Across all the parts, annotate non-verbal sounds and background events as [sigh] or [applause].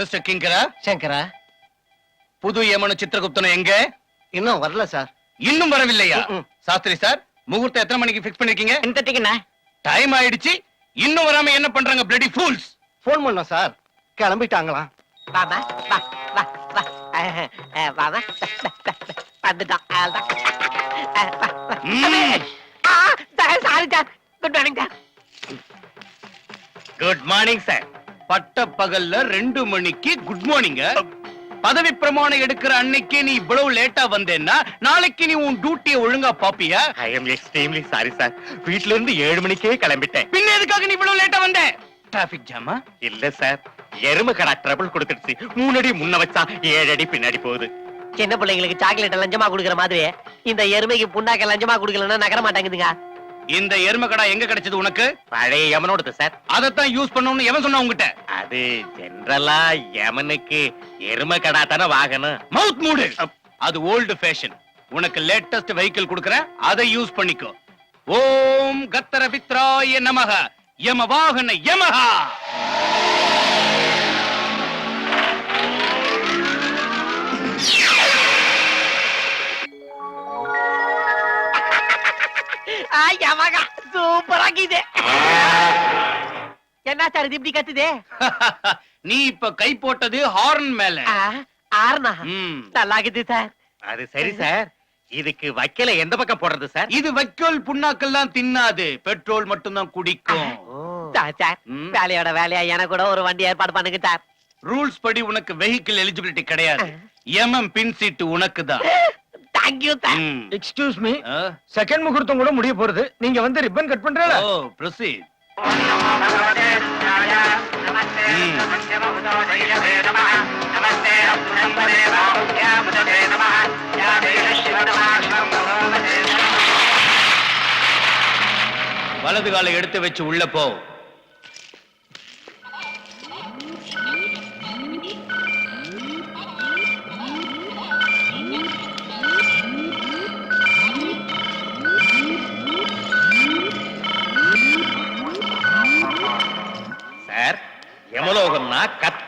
Mister கிங்கரா? சங்கரா. புது யமனு சித்திரகுப்தனும் எங்க? இன்னும் வரல சார். இன்னும் வரவில்லையா? ம்ம். சாஸ்திரி சார் முகூர்த்தம் எத்தனை மணிக்கு ஃபிக்ஸ் பண்ணிருக்கீங்க? இந்த டிக்கெட் டைம் ஆயிடுச்சு. இன்னும் வராம என்ன பண்றாங்க பிளடி ஃபூல்ஸ் ஃபோன் பண்ணோம் சார். கிளம்பிட்டாங்களாம். வா வா வா அஹ், அஹ், வாமா வந்துட்டான் அவ்வளவுதான். அஹ், வா, வா. ம். ஆ, sir good morning sir. Good morning sir பட்ட பகல்ல ரெண்டு மணிக்கு குட் மார்னிங் பதவி பிரமாணம் எடுக்கிற அன்னைக்கு நீ இவ்வளவு லேட்டா வந்தேன்னா நாளைக்கு நீ உன் டியூட்டியை ஒழுங்கா பாப்பியா? I am extremely sorry sir வீட்ல இருந்து ஏழு மணிக்கே கிளம்பிட்டேன். பின்ன எதுக்காக நீ இவ்வளவு லேட்டா வந்த? டிராபிக் ஜாமா இல்ல சார் எருமை கடா ட்ரபிள் கொடுத்துடுச்சு. மூணு அடி முன்ன வச்சா ஏழு அடி பின்னாடி போகுது. சின்ன பிள்ளைங்களுக்கு சாக்லேட் லஞ்சமா குடுக்குற மாதிரி இந்த எருமைக்கு புண்ணாக்க லஞ்சமா குடுக்கலன்னா நகர மாட்டேங்குதுங்க. இந்த எருமக்கடா எங்க கிடைச்சது உனக்கு? பழைய யமனோடது சார். அதைத்தான் யூஸ் பண்ணணும்னு எவன் சொன்னா உங்ககிட்ட அது ஜெனரலா யமனுக்கு எருமை கடா தானே வாகனம் மவுத் மூடு. அது ஓல்டு ஃபேஷன் உனக்கு லேட்டஸ்ட் வெஹிக்கிள் கொடுக்கறேன் அதை யூஸ் பண்ணிக்கோ. ஓம் கத்தர பித்ராய நமக. யம வாகன யமஹா. ஆ யமகா சூப்பரா இருக்குது என்ன சார் இது இப்படி கத்துது நீ இப்ப கை போட்டது ஹார்ன் மேல ஆ, ஆறுனா ம். நல்லா இருக்குது சார் அது சரி சார் இதுக்கு வைக்கல எந்த பக்கம் போடுறது சார் இது வைக்கோல் புண்ணாக்கெல்லாம் தின்னாது பெட்ரோல் மட்டும்தான் குடிக்கும் சார். வேலையோட வேலையா எனக்கு கூட ஒரு வண்டி ஏற்பாடு பண்ணுங்க சார் ரூல்ஸ் படி உனக்கு வெஹிக்கிள் எலிஜிபிலிட்டி கிடையாது எம்எம் பின் சீட்டு உனக்கு தான் தேங்க்யூ எக்ஸ்கியூஸ் மீ. செகண்ட் முகூர்த்தம் கூட முடிய போறது. நீங்க வந்து ரிப்பன் கட் பண்றீங்களா? ஓ ப்ரொசீட் வலது காலை எடுத்து வச்சு உள்ள போ.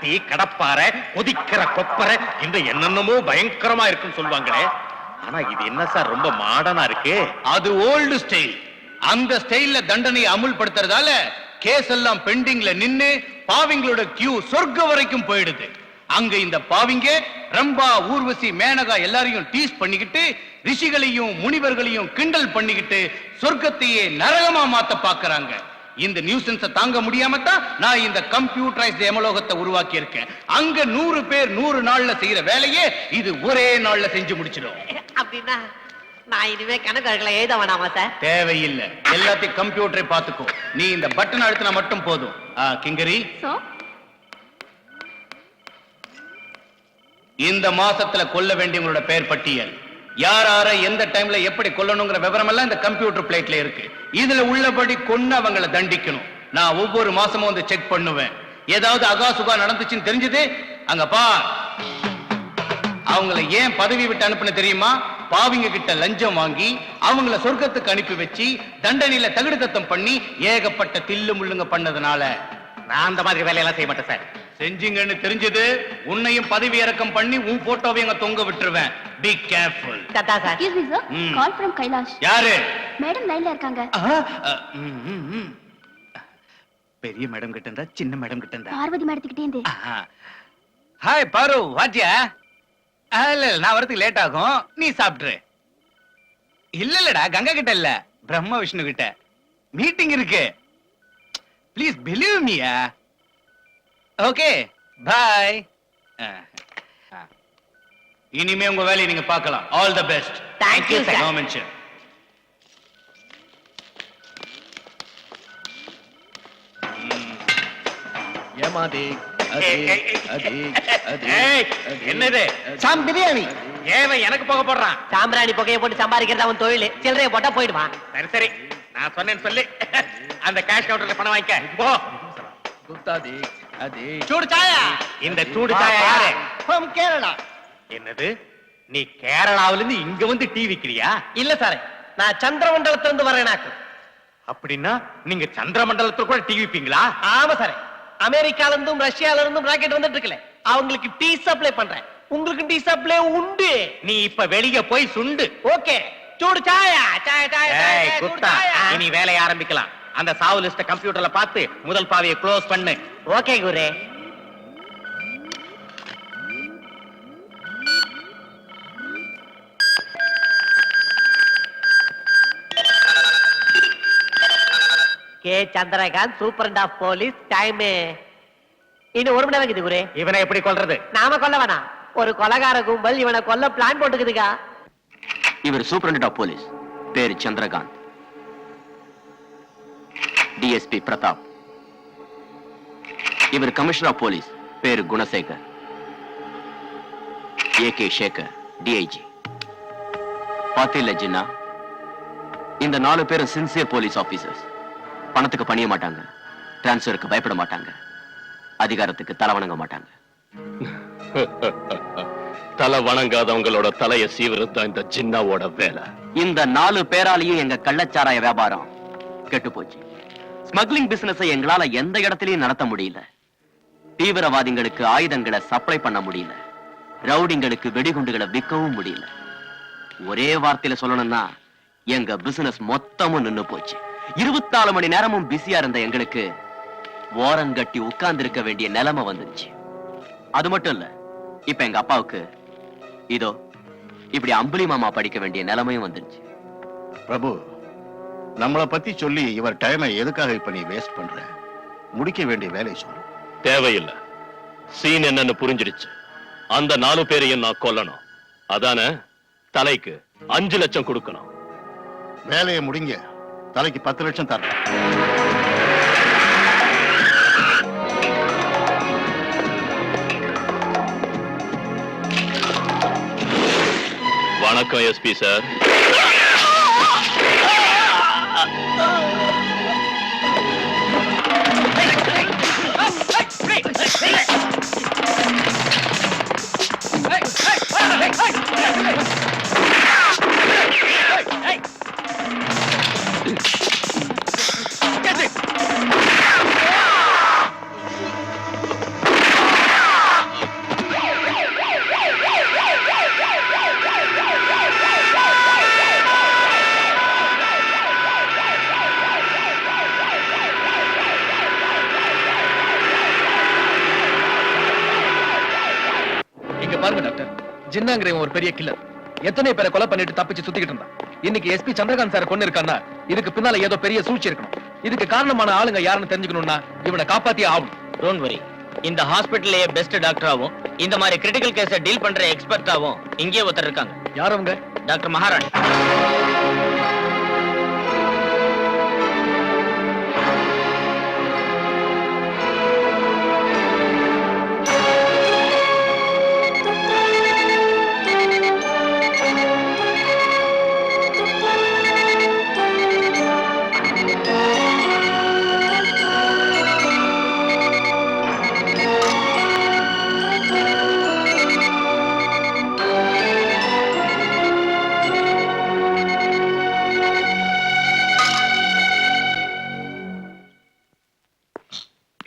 கத்தி கடப்பாறை கொதிக்கிற கொப்பரை இந்த என்னென்னமோ பயங்கரமா இருக்குன்னு சொல்லுவாங்களே. ஆனா இது என்ன சார் ரொம்ப மாடனா இருக்கு? அது ஓல்டு ஸ்டைல் அந்த ஸ்டைல்ல தண்டனை அமுல்படுத்துறதால கேஸ் எல்லாம் பெண்டிங்ல நின்னு பாவிங்களோட கியூ சொர்க்க வரைக்கும் போயிடுது. அங்க இந்த பாவிங்க ரம்பா ஊர்வசி மேனகா எல்லாரையும் டீஸ் பண்ணிக்கிட்டு ரிஷிகளையும் முனிவர்களையும் கிண்டல் பண்ணிக்கிட்டு சொர்க்கத்தையே நரகமா மாத்த பாக்குறாங்க. இந்த நியூசன்ஸ தாங்க முடியாம தான் நான் இந்த கம்ப்யூட்டரைஸ்ட் எமலோகத்தை உருவாக்கி இருக்கேன் அங்க நூறு பேர் நூறு நாள்ல செய்யற வேலையே இது ஒரே நாள்ல செஞ்சு முடிச்சிடும். அப்படின்னா நான் இனிமே கணக்குகளை எழுத வேணாமா சார்? தேவையில்லை. எல்லாத்தையும் கம்ப்யூட்டரை பார்த்துக்கோ. நீ இந்த பட்டன் அழுத்தினா மட்டும் போதும். கிங்கரி? சோ இந்த மாசத்துல கொல்ல வேண்டியவங்களோட பெயர் பட்டியல். யார் யார எந்த டைம்ல எப்படி கொல்லணுங்கிற விவரம் எல்லாம் இந்த கம்ப்யூட்டர் பிளேட்ல இருக்கு. இதுல உள்ளபடி கொன்னு அவங்கள தண்டிக்கணும். நான் ஒவ்வொரு மாசமும் வந்து செக் பண்ணுவேன். ஏதாவது அகாசுகா நடந்துச்சுன்னு தெரிஞ்சது அங்க பா அவங்கள ஏன் பதவி விட்டு அனுப்புன தெரியுமா? பாவிங்க கிட்ட லஞ்சம் வாங்கி அவங்கள சொர்க்கத்துக்கு அனுப்பி வச்சு தண்டனையில தகுடு தத்தம் பண்ணி ஏகப்பட்ட தில்லு முள்ளுங்க பண்ணதுனால. நான் அந்த மாதிரி வேலையெல்லாம் செய்ய மாட்டேன் சார். செஞ்சீங்கன்னு தெரிஞ்சது உன்னையும் பதவி இறக்கம் பண்ணி உன் போட்டோவை அங்க தொங்க விட்டுருவேன். பி கேர்ஃபுல் தத்தா சார். எக்ஸ்கியூஸ் மீ சார் ம். கால் ஃப்ரம் கைலாஷ் யாரு? மேடம் லைன்ல இருக்காங்க. ம், ம், ம். பெரிய மேடம் கிட்ட இருந்தா சின்ன மேடம் கிட்ட இருந்தா? பார்வதி மேடத்துக்கிட்டே இருந்து. ஹாய் பாரு வாத்தியா? ஆ, இல்ல இல்ல, நான் வரதுக்கு லேட் ஆகும். நீ சாப்பிட்டுரு. இல்ல இல்லடா கங்கா கிட்ட இல்ல. பிரம்ம விஷ்ணு கிட்ட. மீட்டிங் இருக்கு. ப்ளீஸ் பிலீவ் மீயா ஓகே பாய் இனிமே உங்க வேலையை நீங்க பார்க்கலாம். All the best Thank you, sir. No mention ஏமாதே என்னது? சாம் பிரியாணி. ஏவன் எனக்கு போக போடுறான். சாம்பிராணி புகையை போட்டு சம்பாதிக்கிறது அவன் தொழில். சில்லறையை போட்டா போயிடுவான். சரி சரி. நான் சொன்னேன்னு சொல்லி. அந்த கேஷ் கவுண்டர்ல பணம் வாங்கிக்க. போ. குப்தாதே அதே. சூடு சாயா. இந்த சூடு சாயா யாரு? கேரளா என்னது? நீ கேரளாவில இருந்து இங்க வந்து டீ விக்கிறியா? இல்ல சார் நான் சந்திரமண்டலத்துல இருந்து வரேனாக்கு அப்படின்னா நீங்க சந்திரமண்டலத்துல கூட டீ விப்பீங்களா? ஆமா சார் அமெரிக்கால இருந்தும் ரஷ்யால இருந்தும் ராக்கெட் வந்துட்டு இருக்குல்ல அவங்களுக்கு டீ சப்ளை பண்றேன். உங்களுக்கு டீ சப்ளை உண்டு. நீ இப்ப வெளிய போய் சுண்டு. ஓகே சூடு சாயா சாய சாய ஏய், சாய, சூடு குத்தா சாயா. இனி வேலைய ஆரம்பிக்கலாம். அந்த சாவு லிஸ்ட கம்ப்யூட்டர்ல பார்த்து முதல் பாவையை க்ளோஸ் பண்ணு. Okay guru. K. Chandrakanth superintendent of police time. இன்னும் ஒரு மணி நேரம் இருக்குது குரு. இவனை எப்படி கொல்றது? நாம கொல்ல வேணாம். ஒரு கொலகார கும்பல் இவனை கொல்ல பிளான் போட்டுக்குதுக்கா. இவர் சூப்பரண்ட் ஆஃப் போலீஸ். பேரு சந்திரகாந்த். டிஎஸ்பி பிரதாப். இவர் கமிஷனர் ஆஃப் போலீஸ். பேரு குணசேகர். ஏகே சேகர் டிஐஜி பாத்தில ஜின்னா? இந்த நாலு பேரும் சின்சியர் போலீஸ் ஆபீசர்ஸ் பணத்துக்கு பணிய மாட்டாங்க. டிரான்ஸ்ஃபருக்கு பயப்பட மாட்டாங்க. அதிகாரத்துக்கு தலை வணங்க மாட்டாங்க. [laughs] தலை வணங்காதவங்களோட தலைய சீவிரது தான் இந்த ஜின்னாவோட வேலை. இந்த நாலு பேராலையும் எங்க கள்ளச்சாராய வியாபாரம் கெட்டு போச்சு. ஸ்மக்லிங் பிசினஸை எங்களால எந்த இடத்துலயும் நடத்த முடியல. தீவிரவாதிகளுக்கு ஆயுதங்களை சப்ளை பண்ண முடியல. ரவுடிங்களுக்கு வெடிகுண்டுகளை விற்கவும் முடியல. ஒரே வார்த்தையில சொல்லணும்னா எங்க பிசினஸ் மொத்தமும் நின்னு போச்சு. இருபத்தி நாலு மணி நேரமும் பிஸியா இருந்த எங்களுக்கு ஓரங்கட்டி உட்கார்ந்து இருக்க வேண்டிய நிலைமை வந்துருச்சு. அது மட்டும் இல்ல இப்ப எங்க அப்பாவுக்கு இதோ இப்படி அம்புலி மாமா படிக்க வேண்டிய நிலைமையும் வந்துருச்சு. பிரபு நம்மள பத்தி சொல்லி இவர் டைமை எதுக்காக இப்ப நீ வேஸ்ட் பண்ற? முடிக்க வேண்டிய வேலையை சொல்லு. தேவையில்லை. சீன் என்னன்னு புரிஞ்சிடுச்சு அந்த நாலு பேரையும் நான் கொல்லணும். அதானே தலைக்கு அஞ்சு லட்சம் கொடுக்கணும். வேலையை முடிங்க. தலைக்கு பத்து லட்சம் தரேன். வணக்கம் எஸ்பி சார் பாருங்க டாக்டர். ஜின்னாங்கிறவன் ஒரு பெரிய கில்லர் எத்தனை பேரை கொலை பண்ணிட்டு தப்பிச்சு சுத்திக்கிட்டு இருந்தான்? இன்னைக்கு எஸ்பி சந்திரகாந்த் சார் கொண்டு இருக்கான்னா இதுக்கு பின்னால ஏதோ பெரிய சூழ்ச்சி இருக்கணும். இதுக்கு காரணமான ஆளுங்க யாருன்னு தெரிஞ்சுக்கணும்னா இவனை காப்பாத்தியே ஆகணும். டோன்ட் வரி இந்த ஹாஸ்பிட்டல்லயே பெஸ்ட் டாக்டராவும் இந்த மாதிரி கிரிட்டிக்கல் கேஸ டீல் பண்ற எக்ஸ்பர்ட்டாவும் இங்கே ஒருத்தர் இருக்காங்க. யார் அவங்க? டாக்டர் மகாராணி.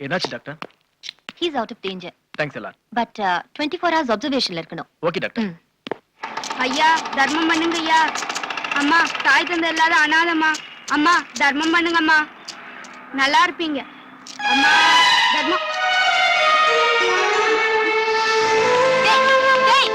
என்னாச்சு doctor he's out of danger thanks எல்லாம் பட் டுவெண்ட்டி ஃபோர் ஹவர்ஸ் அப்சர்வேஷன்ல இருக்கணும். ஓகே டாக்டர் ஐயா தர்மம் பண்ணுங்க ஐயா. அம்மா தாய் தந்தை இல்லாத அனாதம்மா. அம்மா தர்மம் பண்ணுங்கம்மா நல்லா இருப்பீங்க. அம்மா தர்மம். டேய்,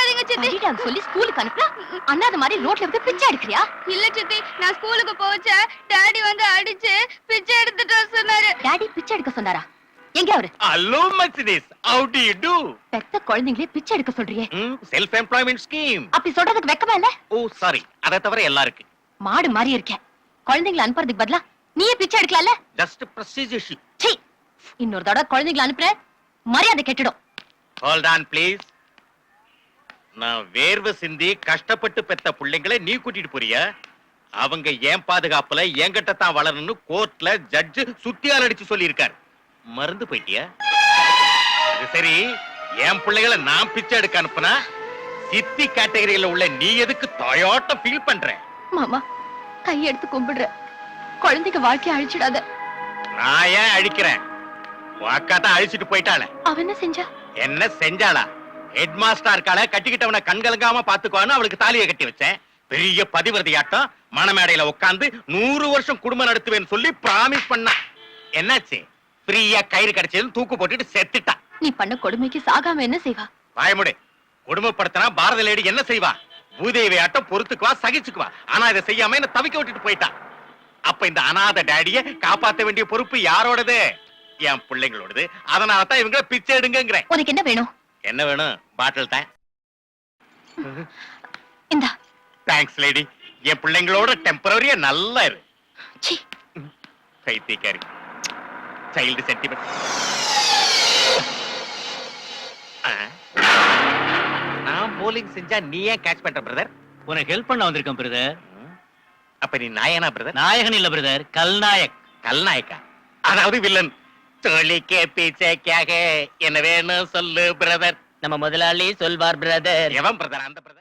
சித்தி. அடிக்காதீங்க சித்தி அடிடான்னு சொல்லி ஸ்கூலுக்கு அனுப்புனா அண்ணாத மாதிரி ரோட்ல வந்து பிச்சை எடுக்கிறியா? இல்ல சித்தி. நான் ஸ்கூலுக்கு போச்ச டாடி வந்து அடிச்சு பிச்சை எடுத்துட்டு வர சொன்னாரு. டாடி பிச்சை எடுக்க சொன்னாரா? எங்க அவரு? Hello Mercedes how do you do பெத்த குழந்தைங்களே பிச்சை எடுக்க சொல்றியே. செல்ஃப் எம்ப்ளாய்மெண்ட் ஸ்கீம் அப்படி சொல்றதுக்கு வெக்கமா இல்ல? ஓ சாரி அதை தவிர எல்லாம் இருக்கு மாடு மாதிரி இருக்க. குழந்தைங்களை அனுப்புறதுக்கு பதிலா நீயே பிச்சை எடுக்கலாம்ல? ஜஸ்ட் ப்ரொசீஜர்ஷிப் சீ இன்னொரு தடவை குழந்தைங்களை அனுப்புற மரியாதை கெட்டுடும். ஹோல்ட் ஆன் ப்ளீஸ் நான் வேர்வை சிந்தி கஷ்டப்பட்டு பெத்த பிள்ளைங்களை நீ கூட்டிட்டு போறியா? அவங்க ஏன் பாதுகாப்புல என்கிட்ட தான் வளரணும்னு கோர்ட்ல ஜட்ஜ் சுத்தியால் அடிச்சு சொல்லியிருக்காரு. மறந்து போயிட்டியா? சரி என் பிள்ளைகளை நான் பிச்சை எடுக்க அனுப்புனா சித்தி கேட்டகரியில உள்ள நீ எதுக்கு தாயாட்டம் ஃபீல் பண்ற? மாமா கையெடுத்து கும்பிடுற. குழந்தைக்கு வாழ்க்கைய அழிச்சிடாத. நான் ஏன் அழிக்கிறேன்? உன் அக்கா தான் அழிச்சிட்டு போயிட்டாளே. அவ என்ன செஞ்சா? என்ன செஞ்சாளா? ஹெட் மாஸ்டர் கட்டிக்கிட்டவனை கண்கலங்காம பாத்துக்குவான்னு அவளுக்கு தாலியை கட்டி வச்சேன். பெரிய பதிவிரதையாட்டம். மணமேடையில உட்கார்ந்து நூறு வருஷம் குடும்பம் நடத்துவேன்னு சொல்லி பிராமிஸ் பண்ணா. என்னாச்சு? ஃப்ரீயா கயிறு கிடைச்சதுன்னு தூக்கு போட்டுட்டு செத்துட்டா. நீ பண்ண கொடுமைக்கு சாகாம என்ன செய்வா? பயமுடி குடும்பப்படுத்தினா பாரத லேடி என்ன செய்வா? பூதேவி ஆட்டம் பொறுத்துக்குவா சகிச்சுக்குவா. ஆனா இதை செய்யாம என்ன தவிக்க விட்டுட்டு போயிட்டா. அப்ப இந்த அனாதை டேடிய காப்பாத்த வேண்டிய பொறுப்பு யாரோடது? என் பிள்ளைங்களோடது. அதனால தான் இவங்க பிச்சை எடுங்கிறேன் உனக்கு என்ன வேணும்? என்ன வேணும்? பாட்டில் தான் இந்தா. தேங்க்ஸ் லேடி என் பிள்ளைங்களோட டெம்பரரியா நல்லா இரு. சீ பைத்தியக்காரி சைல்டு சென்டிமெண்ட் நான் போலிங் செஞ்சா நீ ஏன் கேட்ச் பண்ற பிரதர் உனக்கு ஹெல்ப் பண்ண வந்திருக்கேன் பிரதர் அப்ப நீ நாயனா பிரதர் நாயகன் இல்ல பிரதர் கல்நாயக். கல்நாயக்கா? அதாவது வில்லன் தோழிக்கே பீச்சைக்காக. என்ன வேணும் சொல்லு பிரதர் நம்ம முதலாளி சொல்வார் பிரதர் எவன் பிரதர் அந்த பிரதர்